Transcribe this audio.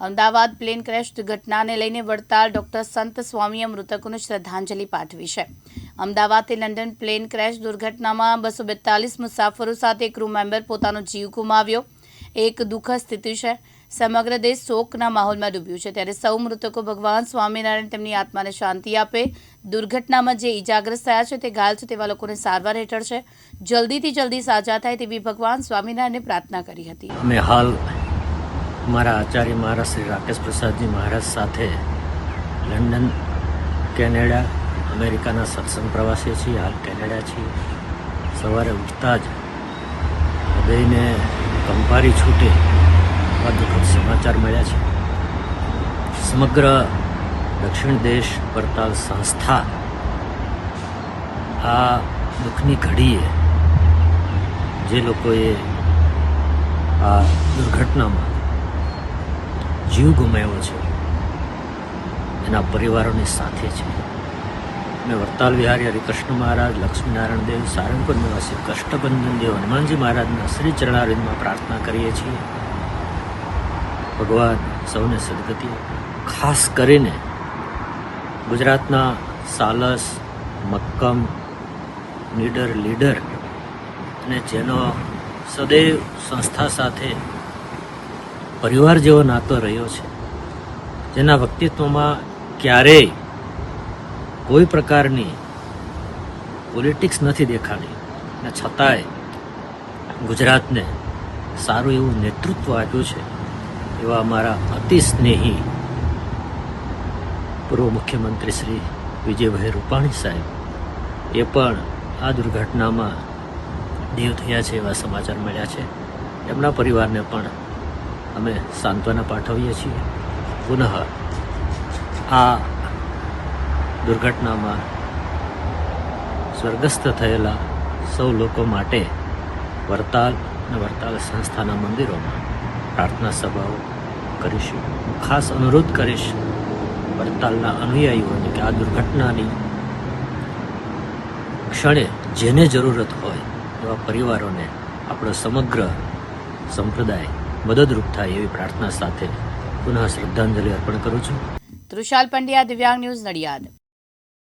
Ahmedabad plane crash દુર્ઘટનાને લઈને Vadtal doctor સંત સ્વામીએ મૃતકોને શ્રદ્ધાંજલિ પાઠવી છે. અમદાવાદથી લંડન પ્લેન ક્રેશ દુર્ઘટનામાં બસો બેતાલીસ મુસાફરો સાથે ક્રૂ મેમ્બર પોતાનો જીવ ગુમાવ્યો. એક દુઃખદ સ્થિતિ છે. સમગ્ર દેશ શોકના માહોલમાં ડૂબ્યું છે. ત્યારે સૌ મૃતકો ભગવાન સ્વામિનારાયણ તેમની આત્માને શાંતિ આપે. દુર્ઘટનામાં જે ઈજાગ્રસ્ત થયા છે તે ઘાયલ છે તેવા લોકોને સારવાર હેઠળ છે. જલ્દીથી જલ્દી સાજા થાય તેવી ભગવાન સ્વામિનારાયણને પ્રાર્થના કરી હતી. અને હાલ મારા આચાર્ય મહારાજ શ્રી રાકેશ પ્રસાદજી મહારાજ સાથે લંડન, કેનેડા, અમેરિકાના સત્સંગ પ્રવાસે છીએ. હાલ કેનેડા છીએ. સવારે ઉઠતા જ હૃદયને કંપારી છૂટે આ દુઃખદ સમાચાર મળ્યા છે. સમગ્ર દક્ષિણ દેશ પડતાલ સંસ્થા આ દુઃખની ઘડીએ જે લોકોએ આ દુર્ઘટનામાં જીવ ગુમાવ્યો છે. એના પરિવારોની સાથે છે. મેં વડતાલ વિહારી હરિકૃષ્ણ મહારાજ, લક્ષ્મીનારાયણ દેવ, સારંગપુર નિવાસી કષ્ટબંધન દેવ, હનુમાનજી મહારાજના શ્રી ચરણારિંદમાં પ્રાર્થના કરીએ છીએ. ભગવાન સૌને સદગતિ. ખાસ કરીને ગુજરાતના સાલસ, મક્કમ, નીડર, લીડર અને જેનો સદૈવ સંસ્થા સાથે પરિવાર જેવો નાતો રહ્યો છે. જેના વ્યક્તિત્વમાં ક્યારેય કોઈ પ્રકારની પોલિટિક્સ નથી દેખાડી ને છતાંય ગુજરાતને સારું એવું નેતૃત્વ આપ્યું છે એવા અમારા અતિ સ્નેહી પૂર્વ મુખ્યમંત્રી શ્રી વિજયભાઈ રૂપાણી સાહેબ. એ પણ આ દુર્ઘટનામાં દેવ થયા છે એવા સમાચાર મળ્યા છે. એમના પરિવારને પણ અમે સાંત્વના પાઠવીએ છીએ. પુનઃ આ દુર્ઘટનામાં સ્વર્ગસ્થ થયેલા સૌ લોકો માટે વરતાલ અને વરતાલ સંસ્થાના મંદિરોમાં પ્રાર્થના સભાઓ કરીશું. હું ખાસ અનુરોધ કરીશ વડતાલના અનુયાયીઓને કે આ દુર્ઘટનાની ક્ષણે જેને જરૂરત હોય એવા પરિવારોને આપણો સમગ્ર સંપ્રદાય મદદરૂપ થાય એવી પ્રાર્થના સાથે પુનઃ શ્રદ્ધાંજલિ અર્પણ કરું છું. તૃષાલ પંડ્યા, દિવ્યાંગ ન્યૂઝ નડિયાદ.